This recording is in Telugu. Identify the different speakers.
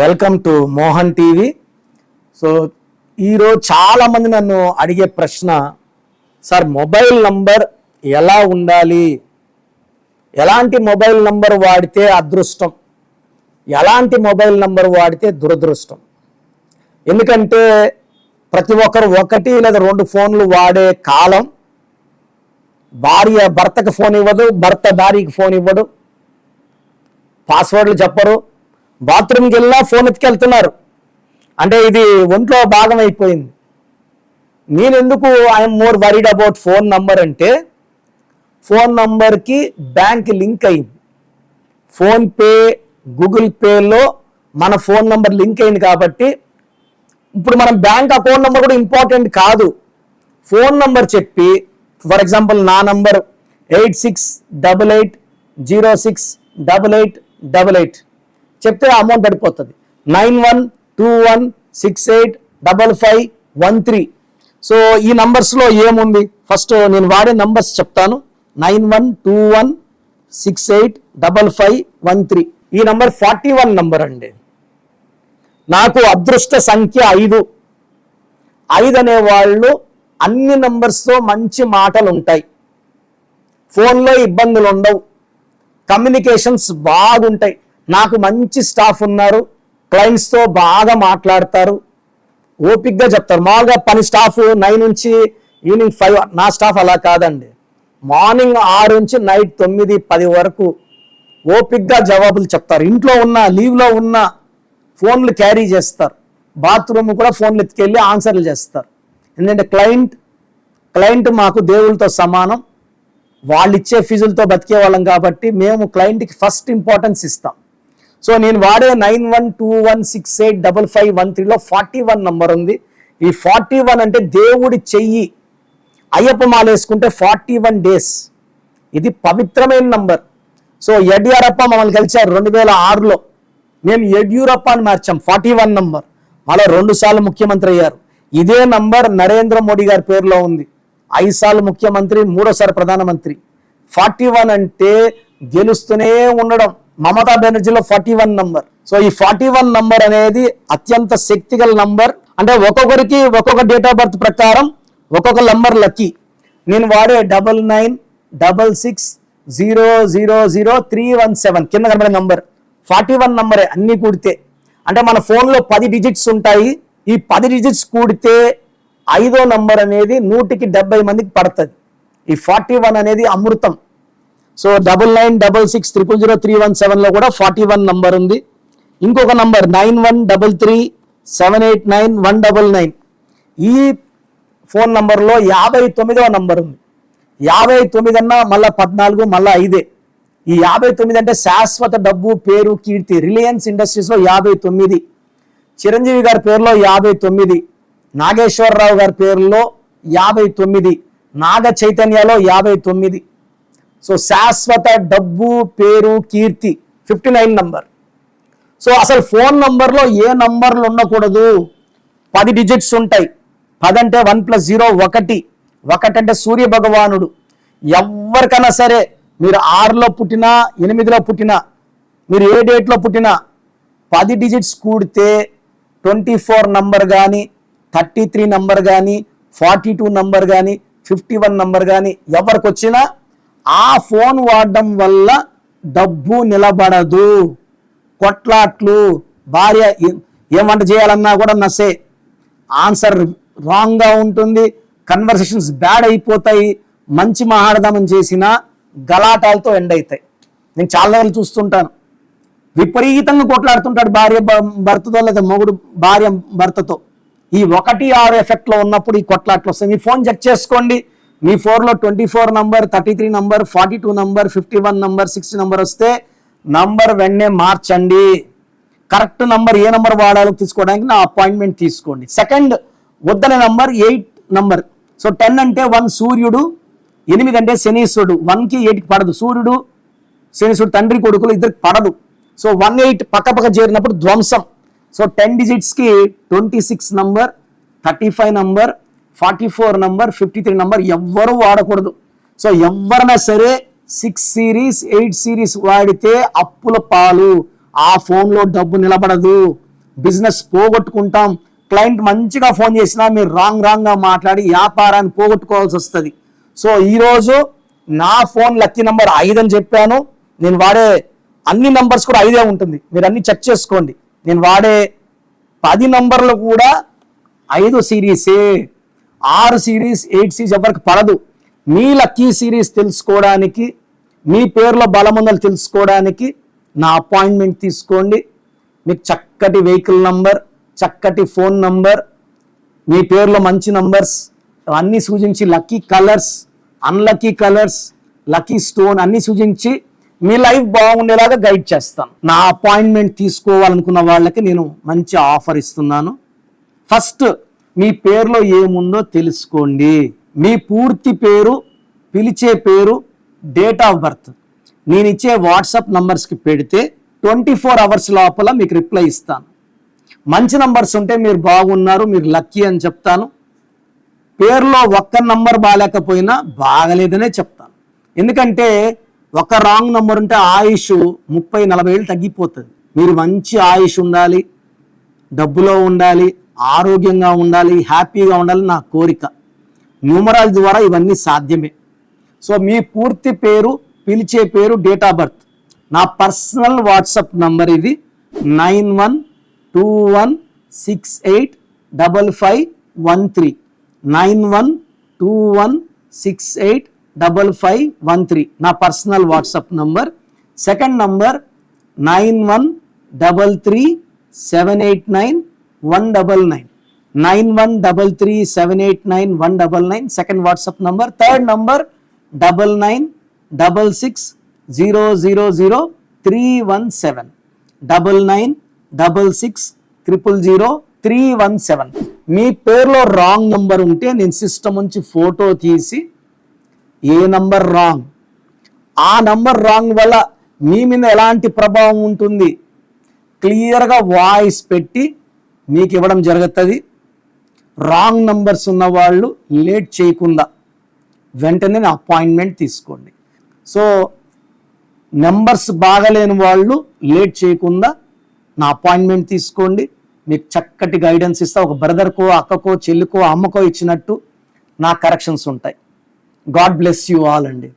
Speaker 1: Welcome to Mohan TV. So ఈరోజు చాలామంది నన్ను అడిగే ప్రశ్న సార్ మొబైల్ నంబర్ ఎలా ఉండాలి? ఎలాంటి మొబైల్ నంబర్ వాడితే అదృష్టం? ఎలాంటి మొబైల్ నంబర్ వాడితే దురదృష్టం? ఎందుకంటే ప్రతి ఒక్కరు ఒకటి లేదా రెండు ఫోన్లు వాడే కాలం భార్య భర్తకు ఫోన్ ఇవ్వదు భర్త భార్యకి ఫోన్ ఇవ్వడు పాస్వర్డ్లు చెప్పరు బాత్రూమ్కి వెళ్ళినా ఫోన్ ఎత్తుకెళ్తున్నారు. అంటే ఇది ఒంట్లో భాగం అయిపోయింది. నేను ఎందుకు I'm more worried about phone number అంటే ఫోన్ నంబర్కి బ్యాంక్ లింక్ అయింది. ఫోన్పే గూగుల్ పేలో మన ఫోన్ నంబర్ లింక్ అయింది కాబట్టి ఇప్పుడు మనం బ్యాంక్ అకౌంట్ నెంబర్ కూడా ఇంపార్టెంట్ కాదు. ఫోన్ నంబర్ చెప్పి ఫర్ ఎగ్జాంపుల్ నా number eight six double eight zero six double eight double eight చెప్తే అమౌంట్ పడిపోతుంది. Nine one two one six eight double five one three. So ఈ నంబర్స్లో ఏముంది? ఫస్ట్ నేను వాడే నంబర్స్ చెప్తాను. Nine one two one six eight double five one three. ఈ నంబర్ ఫార్టీ వన్ నంబర్ అండి. నాకు అదృష్ట సంఖ్య ఐదు. ఐదు అనే వాళ్ళు అన్ని నంబర్స్తో మంచి మాటలు ఉంటాయి ఫోన్లో ఇబ్బందులు ఉండవు కమ్యూనికేషన్స్ బాగుంటాయి. నాకు మంచి స్టాఫ్ ఉన్నారు క్లయింట్స్తో బాగా మాట్లాడతారు ఓపిక్గా చెప్తారు. మామూలుగా పని స్టాఫ్ నైన్ నుంచి ఈవినింగ్ ఫైవ్ నా స్టాఫ్ అలా కాదండి. మార్నింగ్ ఆరు నుంచి నైట్ తొమ్మిది పది వరకు ఓపిక్గా జవాబులు చెప్తారు. ఇంట్లో ఉన్న లీవ్లో ఉన్న ఫోన్లు క్యారీ చేస్తారు. బాత్రూమ్ కూడా ఫోన్లు ఎత్తుకెళ్ళి ఆన్సర్లు చేస్తారు. ఎందుకంటే క్లయింట్ క్లయింట్ మాకు దేవుళ్ళతో సమానం. వాళ్ళు ఇచ్చే ఫీజులతో బతికే వాళ్ళం కాబట్టి మేము క్లయింట్కి ఫస్ట్ ఇంపార్టెన్స్ ఇస్తాం. సో నేను వాడే nine one two one six eight double five one త్రీలో ఫార్టీ వన్ నంబర్ ఉంది. ఈ ఫార్టీ వన్ అంటే దేవుడి చెయ్యి. అయ్యప్ప మాల వేసుకుంటే ఫార్టీ వన్ డేస్. ఇది పవిత్రమైన నంబర్. సో యడ్యూరప్ప మమ్మల్ని కలిసారు రెండు వేల ఆరులో. మేము యడ్యూరప్ప అని మార్చాం ఫార్టీ వన్ నంబర్. అలా రెండు సార్లు ముఖ్యమంత్రి అయ్యారు. ఇదే నంబర్ నరేంద్ర మోడీ గారి పేరులో ఉంది. ఐదు సార్లు ముఖ్యమంత్రి మూడోసారి ప్రధానమంత్రి. ఫార్టీ వన్ అంటే గెలుస్తూనే ఉండడం. మమతా బెనర్జీలో ఫార్టీ వన్ నంబర్. సో ఈ ఫార్టీ వన్ నంబర్ అనేది అత్యంత శక్తిగల నంబర్. అంటే ఒక్కొక్కరికి ఒక్కొక్క డేట్ ఆఫ్ బర్త్ ప్రకారం ఒక్కొక్క నంబర్ లక్కీ. నేను వాడే double nine double six zero zero zero three one seven కింద కనబడే నంబర్. ఫార్టీ వన్ నంబరే అన్ని కూడితే. అంటే మన ఫోన్లో పది డిజిట్స్ ఉంటాయి. ఈ పది డిజిట్స్ కూడితే ఐదో నంబర్ అనేది నూటికి డెబ్బై మందికి పడుతుంది. ఈ ఫార్టీ వన్ అనేది అమృతం. So double nine double six triple zero three one సెవెన్లో కూడా ఫార్టీ వన్ నంబర్ ఉంది. ఇంకొక number nine one double three seven eight nine one double nine. ఈ ఫోన్ నంబర్లో యాభై తొమ్మిదవ నంబర్ ఉంది. యాభై తొమ్మిది అన్నా మళ్ళీ పద్నాలుగు మళ్ళీ ఐదే. ఈ యాభై తొమ్మిది అంటే శాశ్వత డబ్బు పేరు కీర్తి రిలయన్స్ ఇండస్ట్రీస్లో యాభై తొమ్మిది. చిరంజీవి గారి పేరులో యాభై తొమ్మిది. నాగేశ్వరరావు గారి పేరులో యాభై తొమ్మిది. నాగ చైతన్యలో యాభై తొమ్మిది. సో శాశ్వత డబ్బు పేరు కీర్తి ఫిఫ్టీ నైన్ నంబర్. సో అసలు ఫోన్ నంబర్లో ఏ నంబర్లు ఉండకూడదు? పది డిజిట్స్ ఉంటాయి. పది అంటే వన్ ప్లస్ జీరో ఒకటి. ఒకటి అంటే సూర్య భగవానుడు. ఎవరికైనా సరే మీరు ఆరులో పుట్టినా ఎనిమిదిలో పుట్టినా మీరు ఏ డేట్లో పుట్టినా పది డిజిట్స్ కూడితే ట్వంటీ ఫోర్ నంబర్ కానీ థర్టీ త్రీ నంబర్ కానీ ఫార్టీ టూ నంబర్ కానీ ఫిఫ్టీ వన్ నంబర్ కానీ ఎవరికి వచ్చినా ఆ ఫోన్ వాడడం వల్ల డబ్బు నిలబడదు. కొట్లాట్లు భార్య ఏ- ఏం వంట చేయాలన్నా కూడా నసే. ఆన్సర్ రాంగ్గా ఉంటుంది. కన్వర్సేషన్స్ బ్యాడ్ అయిపోతాయి. మంచి మహాడదామం చేసిన గలాటాలతో ఎండ్ అవుతాయి నేను చాలా రోజులు చూస్తుంటాను. విపరీతంగా కొట్లాడుతుంటాడు భార్య భర్తతో లేదా మొగుడు భార్య భర్తతో. ఈ ఒకటి ఆరు ఎఫెక్ట్లో ఉన్నప్పుడు ఈ కొట్లాట్లు వస్తాయి. మీ ఫోన్ చెక్ చేసుకోండి. మీ ఫోన్లో twenty four number thirty three number forty two number fifty one number sixty number వస్తే నంబర్ వెంటనే మార్చండి. కరెక్ట్ నంబర్ ఏ నంబర్ వాడాలో తీసుకోవడానికి నా అపాయింట్మెంట్ తీసుకోండి. సెకండ్ వద్దనే number eight number. So ten అంటే వన్ సూర్యుడు ఎనిమిది అంటే శనీశ్వరుడు. వన్కి ఎయిట్కి పడదు. సూర్యుడు శనీశ్వరుడు తండ్రి కొడుకులు ఇద్దరికి పడదు. సో వన్ ఎయిట్ పక్క పక్క చేరినప్పుడు ధ్వంసం. So ten డిజిట్స్కి twenty six number thirty five number forty four number fifty three number ఎవ్వరూ వాడకూడదు. సో ఎవరైనా సరే సిక్స్ సిరీస్ ఎయిట్ సిరీస్ వాడితే అప్పుల పాలు. ఆ ఫోన్లో డబ్బు నిలబడదు. బిజినెస్ పోగొట్టుకుంటాం. క్లయింట్ మంచిగా ఫోన్ చేసినా మీరు రాంగ్ రాంగ్గా మాట్లాడి వ్యాపారాన్ని పోగొట్టుకోవాల్సి వస్తుంది. సో ఈరోజు నా ఫోన్ లక్కీ నెంబర్ ఐదు అని చెప్పాను. నేను వాడే అన్ని నంబర్స్ కూడా ఐదే ఉంటుంది. మీరు అన్ని చెక్ చేసుకోండి. నేను వాడే పది నంబర్లు కూడా ఐదు సిరీసే ఆరు సిరీస్ ఎయిట్ సిరీస్ ఎవరికి పడదు. మీ లక్కీ సిరీస్ తెలుసుకోవడానికి మీ పేర్లో బలముందలు తెలుసుకోవడానికి నా అపాయింట్మెంట్ తీసుకోండి. మీకు చక్కటి వెహికల్ నంబర్ చక్కటి ఫోన్ నంబర్ మీ పేరులో మంచి నంబర్స్ అన్నీ సూచించి lucky colours unlucky colours lucky stone అన్నీ సూచించి మీ లైఫ్ బాగుండేలాగా గైడ్ చేస్తాను. నా అపాయింట్మెంట్ తీసుకోవాలనుకున్న వాళ్ళకి నేను మంచి ఆఫర్ ఇస్తున్నాను. ఫస్ట్ మీ పేరులో ఏముందో తెలుసుకోండి. మీ పూర్తి పేరు పిలిచే పేరు డేట్ ఆఫ్ బర్త్ నేను ఇచ్చే వాట్సాప్ నంబర్స్కి పెడితే ట్వంటీ ఫోర్ అవర్స్ లోపల మీకు రిప్లై ఇస్తాను. మంచి నంబర్స్ ఉంటే మీరు బాగున్నారు మీరు లక్కీ అని చెప్తాను. పేరులో ఒక్క నంబర్ బాగాలేకపోయినా బాగలేదనే చెప్తాను. ఎందుకంటే ఒక రాంగ్ నంబర్ ఉంటే ఆయుష్ ముప్పై నలభై ఏళ్ళు తగ్గిపోతుంది. మీరు మంచి ఆయుష్ ఉండాలి డబ్బులో ఉండాలి ఆరోగ్యంగా ఉండాలి హ్యాపీగా ఉండాలి నా కోరిక. న్యూమరాలజీ ద్వారా ఇవన్నీ సాధ్యమే. సో మీ పూర్తి పేరు పిలిచే పేరు డేట్ ఆఫ్ బర్త్. నా పర్సనల్ వాట్సాప్ నంబర్ ఇది nine one two one six eight double five one three. Nine one two one six eight double five one three. నా personal WhatsApp number. Second number nine one double three seven eight nine one double nine nine one double three seven eight nine one double nine second WhatsApp number third number double nine double six zero zero zero three one seven double nine double six triple zero three one seven మీ పేరులో రాంగ్ నంబర్ ఉంటే నేను సిస్టమ్ నుంచి ఫోటో తీసి ఏ నంబర్ రాంగ్ ఆ నంబర్ రాంగ్ వల్ల మీ మీద ఎలాంటి ప్రభావం ఉంటుంది? క్లియర్గా వాయిస్ పెట్టి మీకు ఇవ్వడం జరుగుతుంది. రాంగ్ నంబర్స్ ఉన్న వాళ్ళు లేట్ చేయకుండా వెంటనే నా అపాయింట్మెంట్ తీసుకోండి. సో నెంబర్స్ బాగలేని వాళ్ళు లేట్ చేయకుండా నా అపాయింట్మెంట్ తీసుకోండి. మీకు చక్కటి గైడెన్స్ ఇస్తా. ఒక బ్రదర్కో అక్కకో చెల్లికో అమ్మకో ఇచ్చినట్టు నా కరెక్షన్స్ ఉంటాయి. గాడ్ బ్లెస్ యూ ఆల్ అండి.